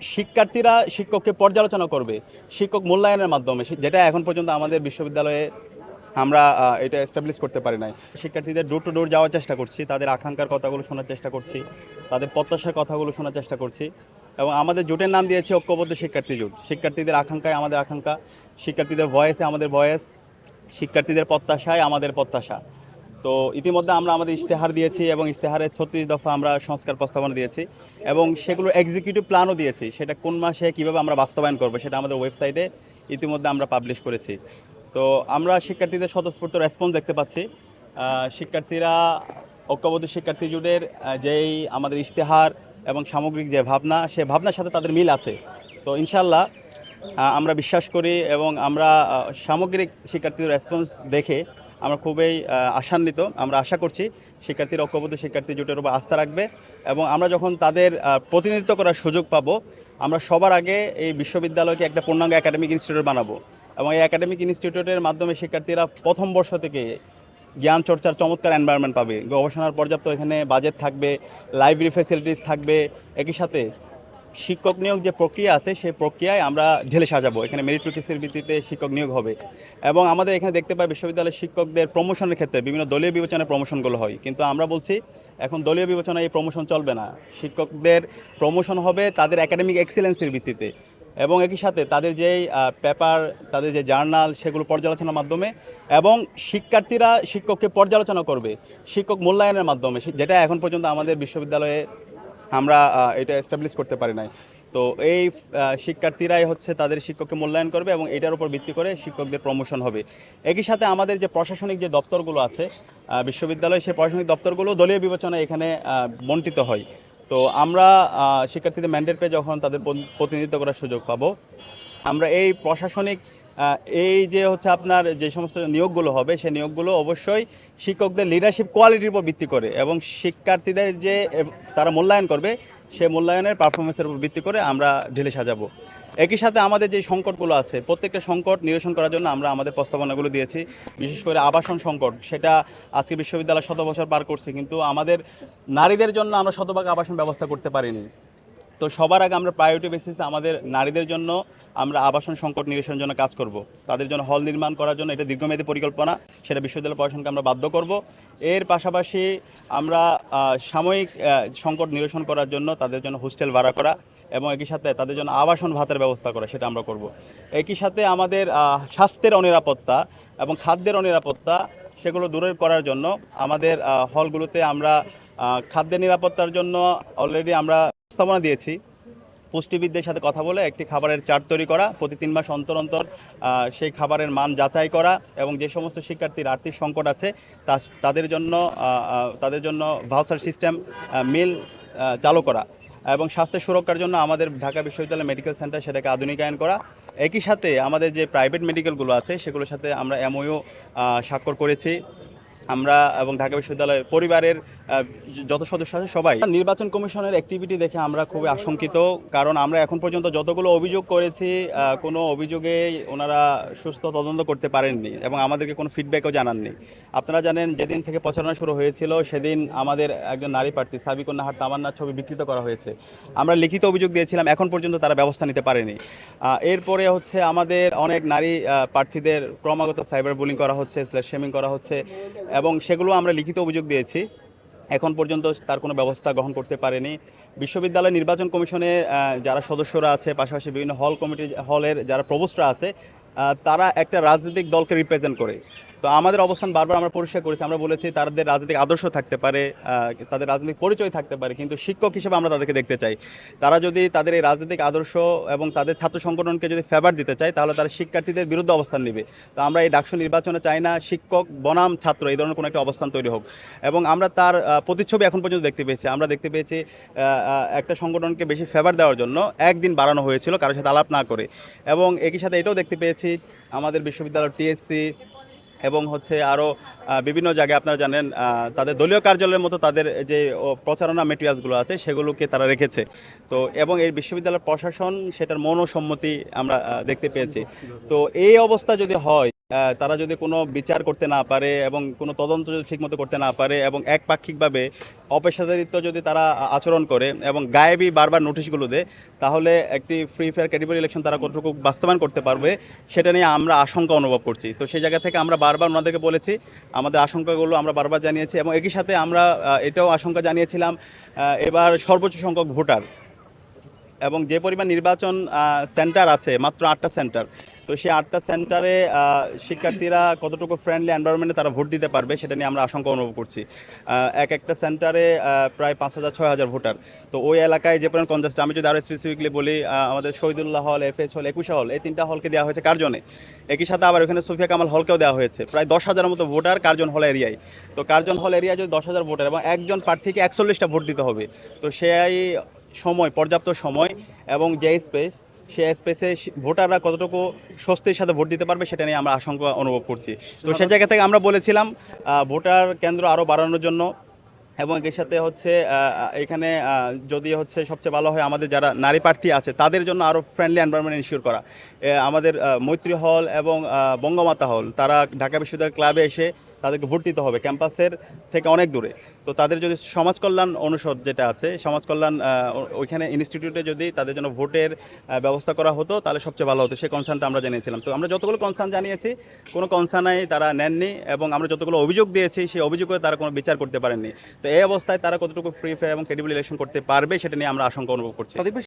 শিক্ষার্থীরা শিক্ষককে পর্যালোচনা করবে, শিক্ষক মূল্যায়নের মাধ্যমে যেটা এখন পর্যন্ত আমাদের বিশ্ববিদ্যালয়ে আমরা এটা এস্টাবলিশ করতে পারি নাই। শিক্ষার্থীদের ডোর টু ডোর যাওয়ার চেষ্টা করছি, তাদের আকাঙ্ক্ষার কথাগুলো শোনার চেষ্টা করছি, তাদের প্রত্যাশার কথাগুলো শোনার চেষ্টা করছি এবং আমাদের জোটের নাম দিয়েছি ঐক্যবদ্ধ শিক্ষার্থী জোট। শিক্ষার্থীদের আকাঙ্ক্ষায় আমাদের আকাঙ্ক্ষা, শিক্ষার্থীদের ভয়েসে আমাদের ভয়েস শিক্ষার্থীদের প্রত্যাশায় আমাদের প্রত্যাশা। তো ইতিমধ্যে আমরা আমাদের ইশতেহার দিয়েছি এবং ইশতেহারের ছত্রিশ দফা আমরা সংস্কার প্রস্তাবনা দিয়েছি এবং সেগুলো এক্সিকিউটিভ প্ল্যানও দিয়েছি। সেটা কোন মাসে কীভাবে আমরা বাস্তবায়ন করব সেটা আমাদের ওয়েবসাইটে ইতিমধ্যে আমরা পাবলিশ করেছি। তো আমরা শিক্ষার্থীদের স্বতঃস্ফূর্ত রেসপন্স দেখতে পাচ্ছি। শিক্ষার্থীরা, ঐক্যবদ্ধ শিক্ষার্থী জুটের যেই আমাদের ইশতেহার এবং সামগ্রিক যে ভাবনা, সে ভাবনার সাথে তাদের মিল আছে। তো ইনশাল্লাহ আমরা বিশ্বাস করি এবং আমরা সামগ্রিক শিক্ষার্থীদের রেসপন্স দেখে আমরা খুবই আশান্বিত। আমরা আশা করছি শিক্ষার্থীর ঐক্যবদ্ধ শিক্ষার্থী জোটের উপর আস্থা রাখবে এবং আমরা যখন তাদের প্রতিনিধিত্ব করার সুযোগ পাবো, আমরা সবার আগে এই বিশ্ববিদ্যালয়কে একটা পূর্ণাঙ্গ একাডেমিক ইনস্টিটিউট বানাবো এবং এই একাডেমিক ইনস্টিটিউটের মাধ্যমে শিক্ষার্থীরা প্রথম বর্ষ থেকে জ্ঞান, চর্চার চমৎকার এনভায়রনমেন্ট পাবে। গবেষণার পর্যাপ্ত এখানে বাজেট থাকবে লাইব্রেরি ফ্যাসিলিটিস থাকবে, একই সাথে শিক্ষক নিয়োগ যে প্রক্রিয়া আছে, সেই প্রক্রিয়ায় আমরা ঢেলে সাজাবো। এখানে মেরিটোরিসের ভিত্তিতে শিক্ষক নিয়োগ হবে। এবং আমাদের এখানে দেখতে পাই বিশ্ববিদ্যালয়ের শিক্ষকদের প্রমোশনের ক্ষেত্রে বিভিন্ন দলীয় বিবেচনায় প্রমোশনগুলো হয়। কিন্তু আমরা বলছি, এখন দলীয় বিবেচনায় এই প্রমোশন চলবে না। শিক্ষকদের প্রমোশন হবে তাদের একাডেমিক এক্সিলেন্সের ভিত্তিতে। এবং একই সাথে তাদের যেই পেপার তাদের যে জার্নাল সেগুলো পর্যালোচনার মাধ্যমে এবং শিক্ষার্থীরা শিক্ষককে পর্যালোচনা করবে, শিক্ষক মূল্যায়নের মাধ্যমে। যেটা এখন পর্যন্ত আমাদের বিশ্ববিদ্যালয়ে আমরা এটা এস্টাবলিশ করতে পারি নাই। তো এই শিক্ষার্থীরাই হচ্ছে তাদের শিক্ষককে মূল্যায়ন করবে এবং এটার উপর ভিত্তি করে শিক্ষকদের প্রমোশন হবে। একই সাথে আমাদের যে প্রশাসনিক যে দপ্তরগুলো আছে বিশ্ববিদ্যালয়ে, সেই প্রশাসনিক দপ্তরগুলো দলীয় বিবেচনায় এখানে বন্টিত হয়। তো আমরা শিক্ষার্থীদের ম্যান্ডেট পেয়ে যখন তাদের প্রতিনিধিত্ব করার সুযোগ পাবো, আমরা এই প্রশাসনিক এই যে হচ্ছে আপনার যে সমস্ত নিয়োগগুলো হবে, সেই নিয়োগগুলো অবশ্যই শিক্ষকদের লিডারশিপ কোয়ালিটির উপর ভিত্তি করে এবং শিক্ষার্থীদের যে তারা মূল্যায়ন করবে সে মূল্যায়নের পারফরমেন্সের উপর ভিত্তি করে আমরা ঢেলে সাজাবো। একই সাথে আমাদের যে সংকটগুলো আছে, প্রত্যেকটা সংকট নিরসন করার জন্য আমরা আমাদের প্রস্তাবনাগুলো দিয়েছি, বিশেষ করে আবাসন সংকট। সেটা আজকে বিশ্ববিদ্যালয় শত বছর পার করছে, কিন্তু আমাদের নারীদের জন্য আমরা শতভাগ আবাসন ব্যবস্থা করতে পারিনি। তো সবার আগে আমরা প্রায়োরিটি বেসিসে আমাদের নারীদের জন্য আমরা আবাসন সংকট নিরসনের জন্য কাজ করব। তাদের জন্য হল নির্মাণ করার জন্য এটা দীর্ঘমেয়াদী পরিকল্পনা, সেটা বিশ্ববিদ্যালয় প্রশাসনকে আমরা বাধ্য করব। এর পাশাপাশি আমরা সাময়িক সংকট নিরসন করার জন্য তাদের জন্য হোস্টেল ভাড়া করা এবং একই সাথে তাদের জন্য আবাসন ভাতের ব্যবস্থা করা, সেটা আমরা করব। একই সাথে আমাদের স্বাস্থ্যের অনিরাপত্তা এবং খাদ্যের অনিরাপত্তা সেগুলো দূরের করার জন্য আমাদের হলগুলোতে আমরা খাদ্যের নিরাপত্তার জন্য অলরেডি আমরা প্রস্তাবনা দিয়েছি। পুষ্টিবিদদের সাথে কথা বলে একটি খাবারের চার্ট তৈরি করা, প্রতি তিন মাস অন্তর অন্তর সেই খাবারের মান যাচাই করা এবং যে সমস্ত শিক্ষার্থীর আর্থিক সংকট আছে, তা- তাদের জন্য তাদের জন্য ভাউচার সিস্টেম মিল চালু করা এবং স্বাস্থ্য সুরক্ষার জন্য আমাদের ঢাকা বিশ্ববিদ্যালয় মেডিকেল সেন্টার সেটাকে আধুনিকায়ন করা। একই সাথে আমাদের যে প্রাইভেট মেডিকেলগুলো আছে, সেগুলোর সাথে আমরা এমওইউ স্বাক্ষর করেছি। আমরা এবং ঢাকা বিশ্ববিদ্যালয়ের পরিবারের যত সদস্য আছে সবাই। নির্বাচন কমিশনের অ্যাক্টিভিটি দেখে আমরা খুবই আশঙ্কিত, কারণ আমরা এখন পর্যন্ত যতগুলো অভিযোগ করেছি কোনো অভিযোগে ওনারা সুস্থ তদন্ত করতে পারেননি এবং আমাদেরকে কোনো ফিডব্যাকও জানাননি। আপনারা জানেন, যেদিন থেকে প্রচারণা শুরু হয়েছিল, সেদিন আমাদের একজন নারী প্রার্থী সাবিকুন নাহার তামান্নার ছবি বিকৃত করা হয়েছে। আমরা লিখিত অভিযোগ দিয়েছিলাম, এখন পর্যন্ত তারা ব্যবস্থা নিতে পারেনি। এরপরে হচ্ছে আমাদের অনেক নারী প্রার্থীদের ক্রমাগত সাইবার বুলিং করা হচ্ছে স্ল্যাশ শেমিং করা হচ্ছে এবং সেগুলো আমরা লিখিত অভিযোগ দিয়েছি। এখন পর্যন্ত তার কোনো ব্যবস্থা গ্রহণ করতে পারেনি। বিশ্ববিদ্যালয় নির্বাচন কমিশনে যারা সদস্যরা আছে, পাশাপাশি বিভিন্ন হল কমিটি, হলের যারা প্রবোস্টরা আছে তারা একটা রাজনৈতিক দলকে রিপ্রেজেন্ট করে। তো আমাদের অবস্থান বারবার আমরা পরিষ্কার করেছি। আমরা বলেছি তাদের রাজনৈতিক আদর্শ থাকতে পারে তাদের রাজনৈতিক পরিচয় থাকতে পারে, কিন্তু শিক্ষক হিসেবে আমরা তাদেরকে দেখতে চাই। তারা যদি তাদের এই রাজনৈতিক আদর্শ এবং তাদের ছাত্র সংগঠনকে যদি ফেভার দিতে চায়, তাহলে তারা শিক্ষার্থীদের বিরুদ্ধে অবস্থান নেবে। তো আমরা এই ডাকসু নির্বাচনে চাই না শিক্ষক, বনাম ছাত্র, এই ধরনের কোনো একটা অবস্থান তৈরি হোক। এবং আমরা তার প্রতিচ্ছবি এখন পর্যন্ত দেখতে পেয়েছি। আমরা দেখতে পেয়েছি একটা সংগঠনকে বেশি ফেভার দেওয়ার জন্য একদিন বাড়ানো হয়েছিল কারোর সাথে আলাপ না করে। এবং একই সাথে এটাও দেখতে পেয়েছি, আমাদের বিশ্ববিদ্যালয় টিএসসি এবং হচ্ছে আরও বিভিন্ন জায়গায় আপনারা জানেন তাদের দলীয় কার্যালয়ের মতো তাদের যে প্রচারণা মেটেরিয়ালসগুলো আছে সেগুলোকে তারা রেখেছে। তো, এবং এই বিশ্ববিদ্যালয়ের প্রশাসন সেটার মনসম্মতি আমরা দেখতে পেয়েছি। তো, এই অবস্থা যদি হয় তারা যদি কোনো বিচার করতে না পারে এবং কোনো তদন্ত যদি ঠিকমতো করতে না পারে এবং একপাক্ষিকভাবে অপেশাদারিত্ব যদি তারা আচরণ করে এবং গায়েবী বারবার নোটিশগুলো দেয়, তাহলে একটি ফ্রি ফেয়ার ক্যাটেগরি ইলেকশন তারা কতটুকু বাস্তবায়ন করতে পারবে সেটা নিয়ে আমরা আশঙ্কা অনুভব করছি। তো সেই জায়গা থেকে আমরা বারবার ওনাদেরকে বলেছি, আমাদের আশঙ্কাগুলো আমরা বারবার জানিয়েছি এবং একই সাথে আমরা এটাও আশঙ্কা জানিয়েছিলাম এবার সর্বোচ্চ সংখ্যক ভোটার এবং যে পরিমাণ নির্বাচন সেন্টার আছে, মাত্র আটটা সেন্টার তো সেই আটটা সেন্টারে শিক্ষার্থীরা কতটুকু ফ্রেন্ডলি এনভায়রনমেন্টে তারা ভোট দিতে পারবে সেটা নিয়ে আমরা আশঙ্কা অনুভব করছি। এক একটা সেন্টারে প্রায় পাঁচ হাজার, ছয় হাজার ভোটার তো ওই এলাকায় যে পরিমাণ কনজেস্ট আমি যদি আরও স্পেসিফিকলি বলি আমাদের শহীদুল্লাহ হল এফ এইচ হল একুশা হল এই তিনটা হলকে দেওয়া হয়েছে কার্জনে একই সাথে আবার ওখানে সুফিয়া কামাল হলকেও দেওয়া হয়েছে। প্রায় দশ হাজারের মতো ভোটার কার্জন হল এরিয়ায় তো কার্জন হল এরিয়ায় যদি দশ হাজার ভোটার এবং একজন প্রার্থীকে একচল্লিশটা ভোট দিতে হবে, তো সেই সময়, পর্যাপ্ত সময় এবং যে স্পেস সেই স্পেসে ভোটাররা কতটুকু স্বস্তির সাথে ভোট দিতে পারবে সেটা নিয়ে আমরা আশঙ্কা অনুভব করছি। তো সেই জায়গা থেকে আমরা বলেছিলাম ভোটার কেন্দ্র আরও বাড়ানোর জন্য এবং এর সাথে হচ্ছে এখানে যদি হচ্ছে সবচেয়ে ভালো হয় আমাদের যারা নারী প্রার্থী আছে, তাদের জন্য আরও ফ্রেন্ডলি এনভায়রনমেন্ট ইনশিওর করা। আমাদের মৈত্রী হল এবং বঙ্গমাতা হল তারা ঢাকা বিশ্ববিদ্যালয় ক্লাবে এসে তাদেরকে ভোট দিতে হবে ক্যাম্পাসের থেকে অনেক দূরে। তো তাদের যদি সমাজ কল্যাণ অনুষদ যেটা আছে, সমাজ কল্যাণ ওইখানে ইনস্টিটিউটে যদি তাদের জন্য ভোটের ব্যবস্থা করা হতো, তাহলে সবচেয়ে ভালো হতো। সেই কনসার্নটা আমরা জানিয়েছিলাম তো আমরা যতগুলো কনসার্ন জানিয়েছি, কোনো কনসার্নাই তারা নেননি এবং আমরা যতগুলো অভিযোগ দিয়েছি, সেই অভিযোগে তারা কোনো বিচার করতে পারেননি। তো এই অবস্থায় তারা কতটুকু ফ্রি ফেয়ার এবং ক্রেডিবল ইলেকশন করতে পারবে, সেটা নিয়ে আমরা আশঙ্কা অনুভব করছি।